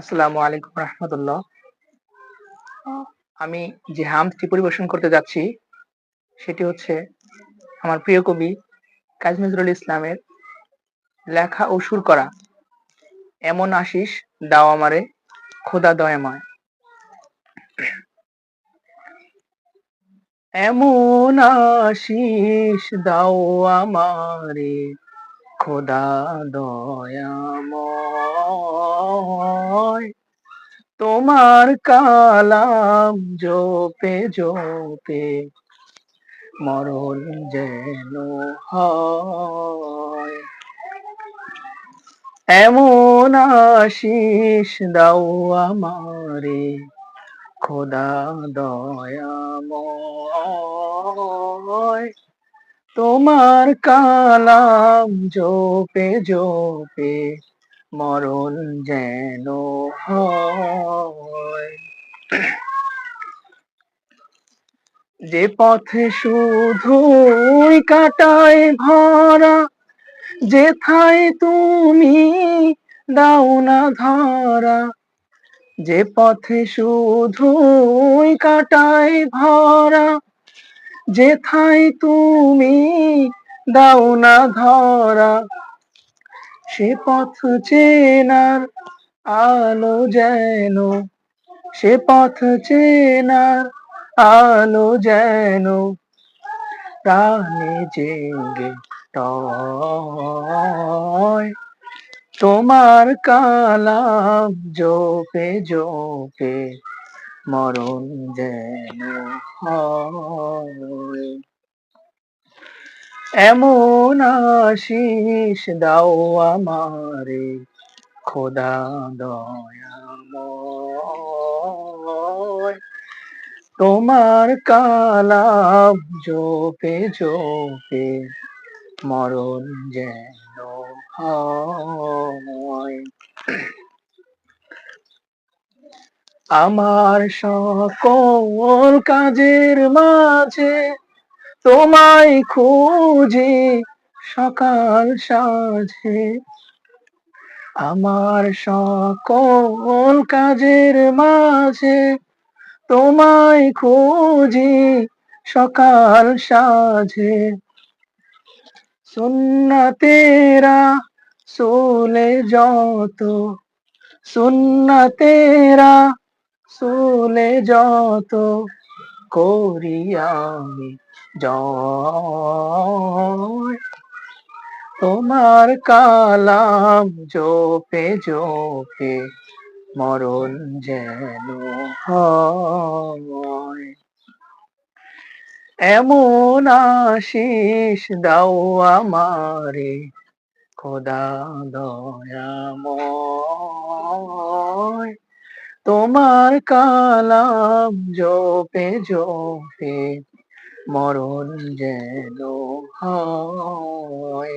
আসসালামু আলাইকুম রহমতুল্লাহ। আমি যে হামটি পরিবেশন করতে যাচ্ছি, সেটি হচ্ছে আমার প্রিয় কবি কাজী নজরুল ইসলামের লেখা ও সুর করা, এমন আশিস, দাও আমারে, খোদা দয়াময়। এমন আশিস, দাও আমারে খোদা তোমার কালাম জোপে জোপে মরণ যেন এমন আশিস দাও আমারে খোদা দয়াময়। তোমার কালাম জোপে জোপে মরণ যেন যে পথে শুধুই কাটায় ভরা যেথায় তুমি দাও না ধরা, যে পথে শুধুই কাটায় ভরা যেথায় তুমি দাও না ধরা, সে পথ চেনার আলো যেন, সে পথ চেনার আলো যেন, প্রাণে জেগে টয় তোমার কালাম জোপে জোপে মরণ যেন হয়। এমন আশিস দাও আমারে, খোদা দয়াময়। তোমার কালাম জোপে জোপে মরণ যেন হয়। আমার সকল কাজের মাঝে তোমায় খুঁজি সকাল সাঝে। আমার সকল কাজের মাঝে তোমায় খুঁজি সকাল সাঝে। সুন্নতেরা সোলে যত, সুন্নতেরা সোলে যত করি আমি জয়। তোমার কালাম জোপে জোপে, মরণ যেন এমন আশিস দাও আমারে, খোদা দয়াময়। তোমার কালাম জপে জপে মরণ যেন হয়।